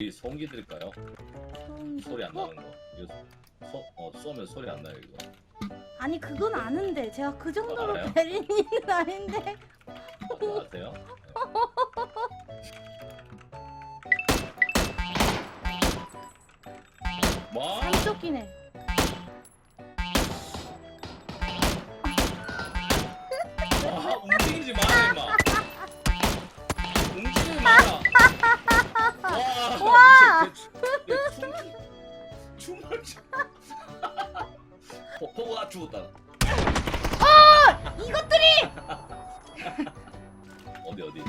이 소음기 드릴까요? 음, 소리 안 어? 나는 거. 이거 소, 어, 쏘면 소리 안 나요 이거. 아니 그건 아는데 제가 그 정도로 알아요? 베린이는 아닌데 아, 아세요? 네. 와, 삼쪽기네 와, 춤, 춤을 춰. 호- 호가 죽었다. 이것들이 어디 어디?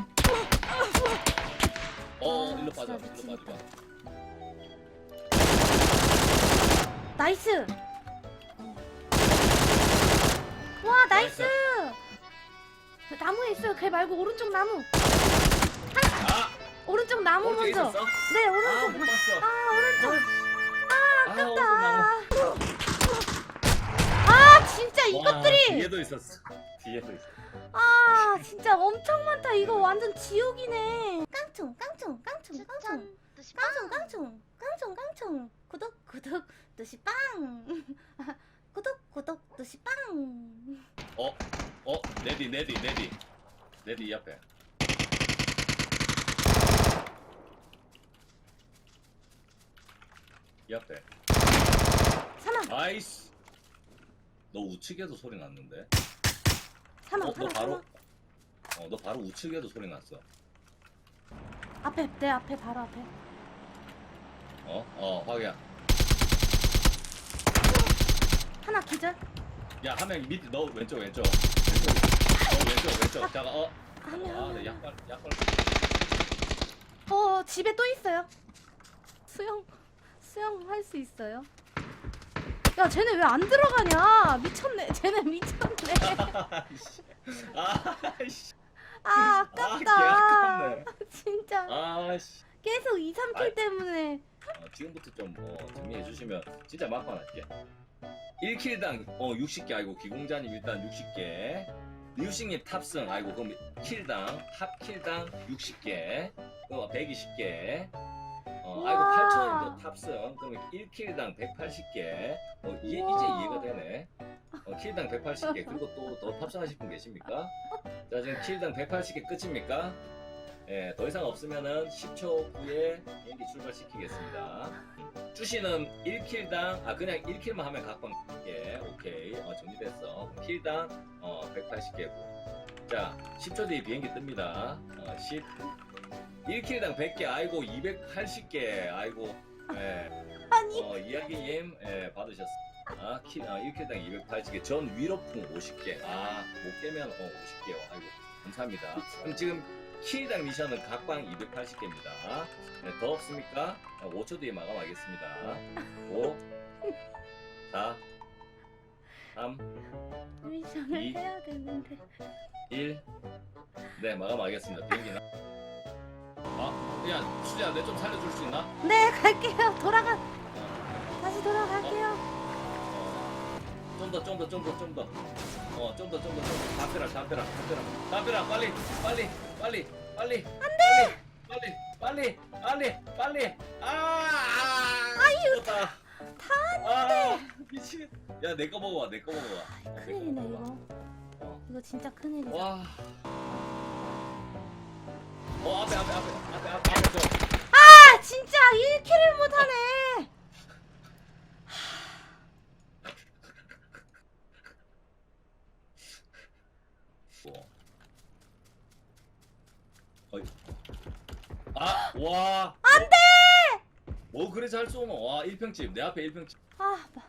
어 일로 빠져 일로 빠져. 나이스 와 나이스 나무에 있어요 걔 말고 오른쪽 나무 아 오른쪽 나무 오른쪽에 먼저 있었어? 네아 오른쪽 못 봤어. 아 오른쪽 아 오른쪽 나무. 아 진짜 와, 이것들이 뒤에도 있었어. 뒤에도 있어. 아 진짜 엄청 많다 이거 완전 지옥이네 깡총 깡총 깡총 깡총 추천 깡총 깡총 깡총 깡총 구독 구독 뜻이 빵 구독 구독 뜻이 빵 어? 어? 네디 네디 네디 네디 이 앞에 이 앞에 사망 아이스. 너 우측에도 소리 났는데? 사망 어? 너 사망 바로 사망 어너 바로 우측에도 소리 났어. 앞에 내 앞에 바로 앞에. 어? 어 확이야 하나 기절. 야한명 밑에 너 왼쪽 왼쪽. 왼쪽 어 왼쪽 왼쪽. 잠깐 어. 아네 약발 약발. 어 집에 또 있어요. 수영 수영 할 수 있어요? 야 쟤네 왜 안 들어가냐? 미쳤네. 쟤네 미쳤네. 아이씨. 아아 아깝다. 개아깝네. 진짜. 아씨. 계속 2, 3킬 아이. 때문에. 어, 지금부터 좀 어, 정리해 주시면 진짜 막판 할게 1킬당 어, 60개. 아이고 기공자님 일단 60개. 류식님 탑승. 아이고 그럼 킬당 합킬당 60개. 어, 120개. 어, 아이고 우와. 8천원도 탑승 그럼 1킬당 180개 어, 이해, 이제 우와. 이해가 되네 어, 킬당 180개 그리고 또 더 탑승하실 분 계십니까? 자 지금 킬당 180개 끝입니까? 예, 더 이상 없으면은 10초 후에 비행기 출발시키겠습니다. 주시는 1킬당 아 그냥 1킬만 하면 각방 예, 오케이. 어, 정리됐어. 킬당 어 180개고. 자, 10초 뒤에 비행기 뜹니다. 어, 10 1킬당 100개 아이고 280개 아이고 예. 아니 어, 이야기님 예, 받으셨어. 아, 킬, 아, 1킬당 280개. 전 위로풍 50개. 아, 못 깨면 어, 50개요. 아이고, 감사합니다. 그럼 지금 킬당 미션은 각방 280개입니다. 네, 더 없습니까? 어, 5초 뒤에 마감하겠습니다. 5, 4, 3, 미션을 이. 해야 되는데 1. 네, 마감하겠습니다. 비행기나. 아, 야, 수지야, 내 좀 살려줄 수 있나? 네 갈게요 돌아가 어. 다시 돌아갈게요 좀 더, 좀 더, 좀 더, 좀 더. 어, 좀 더, 좀 더, 좀 더. 담벼라, 담벼라, 담벼라. 담벼라, 빨리, 빨리, 빨리, 빨리. 안 돼! 빨리, 빨리, 빨리, 빨리. 아! 아! 아유, 다 아, 미치겠. 야, 내 거 먹어봐, 내 거 먹어봐. 어, 내 거 큰일이네 먹어봐. 이거 어. 이거 진짜 큰일이다 와. 어, 앞에, 앞에, 앞에, 앞에, 앞에, 앞에, 저. 아 진짜 1킬을 못하네 뭐. 어이. 아, 와. 안 돼! 뭐 그래 잘 쏘노? 와, 1평집. 내 앞에 1평집. 아 마-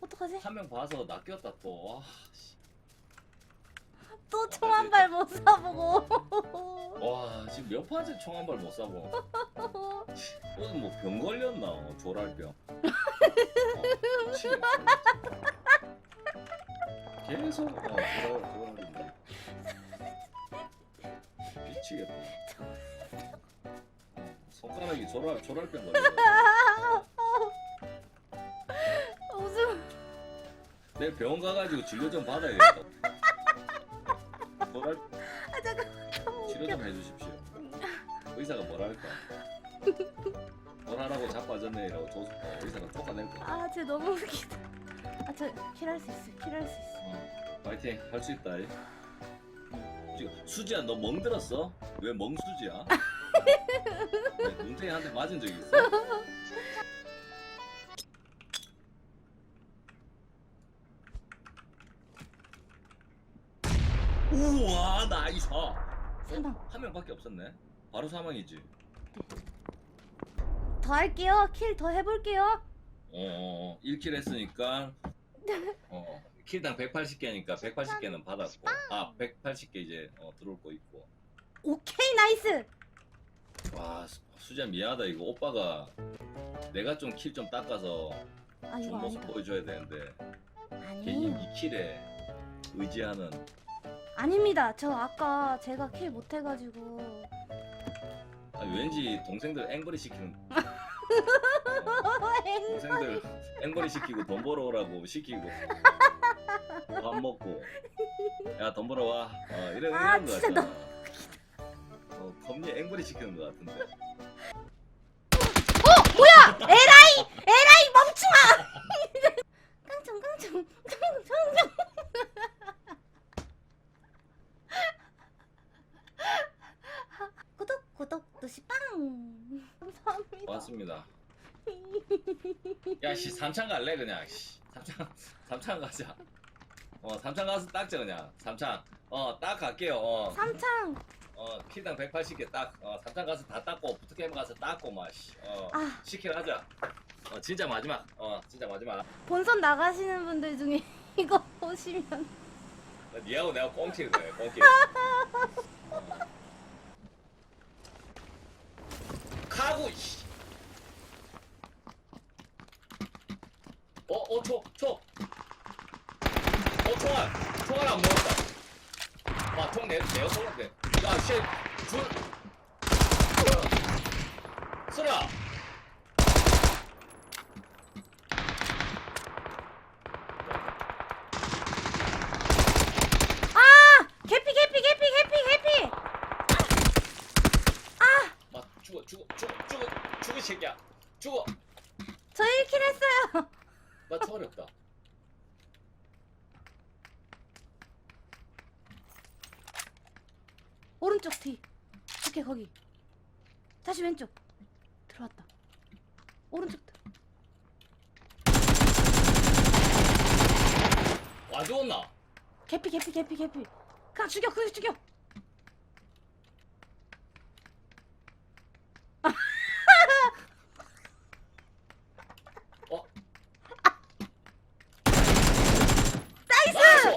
어떡하지 한 명 봐서 낚였다 또. 와, 씨. 또 총 한 발 못 쏴보고 와, 지금 몇 판째 총 한 발 못 쏴보. 오늘 뭐병 걸렸나? 어, 조랄병. 어, 미치겠다. 계속 어, 조랄 조랄인데. 미치겠다. 어, 손가락이 조랄 조랄병 걸려. 웃음 내일 병원 가가지고 진료 좀 받아야겠다. 조랄 아 잠깐 너무 치료 좀 해주십시오. 의사가 뭐랄까? 하라고 자빠졌네라고 조수 어, 의사가 쫓아낼 거야. 아, 쟤 너무 웃기다. 아, 저 킬할 수 있어. 킬할 수 있어. 어, 파이팅 할 수 있다. 이. 지금 수지야 너 멍들었어? 왜 멍수지야? 왜 눈탱이한테 맞은 적 있어? 우와 나이스 사망. 한 명밖에 없었네 바로 사망이지 더 할게요. 킬 더 해볼게요. 어어어 1킬 했으니까 어 킬당 180개니까 180개는 받았고 아 180개 이제 어, 들어올 거 있고 오케이, 나이스. 와 수- 수지야 미안하다 이거 오빠가 내가 좀 킬 좀 닦아서 아, 이거 좋은 모습 아니다. 보여줘야 되는데 괜히 아니. 2킬에 의지하는 아닙니다. 저 아까 제가 킬 못해가지고. 아니, 왠지 동생들 앵벌이 시키는 어, 동생들 앵벌이 시키고 돈 벌어 오라고 시키고 밥 먹고 야 돈 벌어 와 어, 이런 아, 이런 거 진짜 같잖아 어, 겁니 앵벌이 시키는 거 같은데 뭐야! 에라이! 에라이 멈추마! 깡총 깡총 깡총 구독 구독 두시빵 감사합니다 고맙습니다. 야 씨 삼창 갈래 그냥 씨. 삼창 삼창 가자. 어 삼창 가서 닦자 그냥. 삼창. 어 딱 갈게요 어. 삼창! 어 킬당 180개 딱. 어, 삼장 가서 다 닦고 부트캠 가서 닦고 마시 어 아. 시킬 하자. 어 진짜 마지막. 어 진짜 마지막. 본선 나가시는 분들 중에 이거 보시면. 나 니하고 내가 꽁킬 그래 꽁킬. 어. 카구 씨 어, 어, 초, 초. 어, 총알. 총알 안 먹었다. 와, 총 내, 내가 쏘는데. 야, 씨, 줄. 쓰라. 개피 개피 개피 개피 개피 아, 죽어, 죽어, 죽어, 죽어, 죽어, 이 새끼야. 죽어. 저 1킬 했어요 나 총알이 없다. 오른쪽 뒤. 오케이 거기. 다시 왼쪽. 들어왔다. 오른쪽 와, 죽었나? 개피 개피 개피 개피. 그냥 죽여 그냥 죽여 어? 나이스!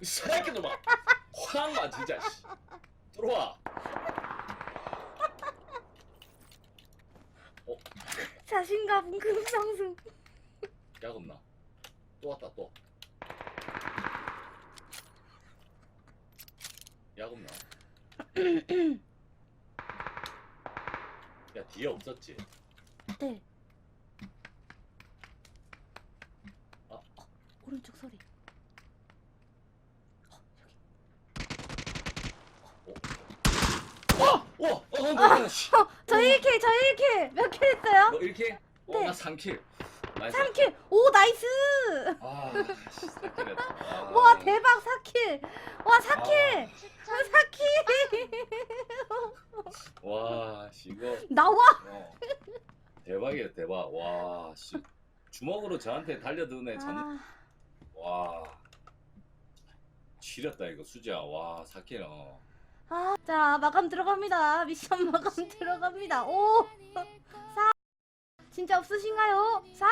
이 새끼들 막 화난 진짜 씨. 들어와. 어, 자신감 금상승 야금나. 또 왔다 또. 야금나. 야 뒤에 없었지? 네 아. 오른쪽 소리 어? 와! 어, 어, 너, 씨. 저 1킬 저 1킬 몇킬 했어요? 너 1킬? 어, 네. 나 3킬. 나이스. 3킬 오 나이스 아, 씨, 4킬 했다. 아. 와 대박 4킬 와 4킬 4킬 와, 씨, 이거. 나와 어. 대박이야, 대박. 와, 씨. 주먹으로 저한테 달려드네. 전... 아, 와. 지렸다, 이거. 수지야. 와, 4킬. 어. 아, 자 마감 들어갑니다. 미션 마감 들어갑니다. 5 4 진짜 없으신가요? 3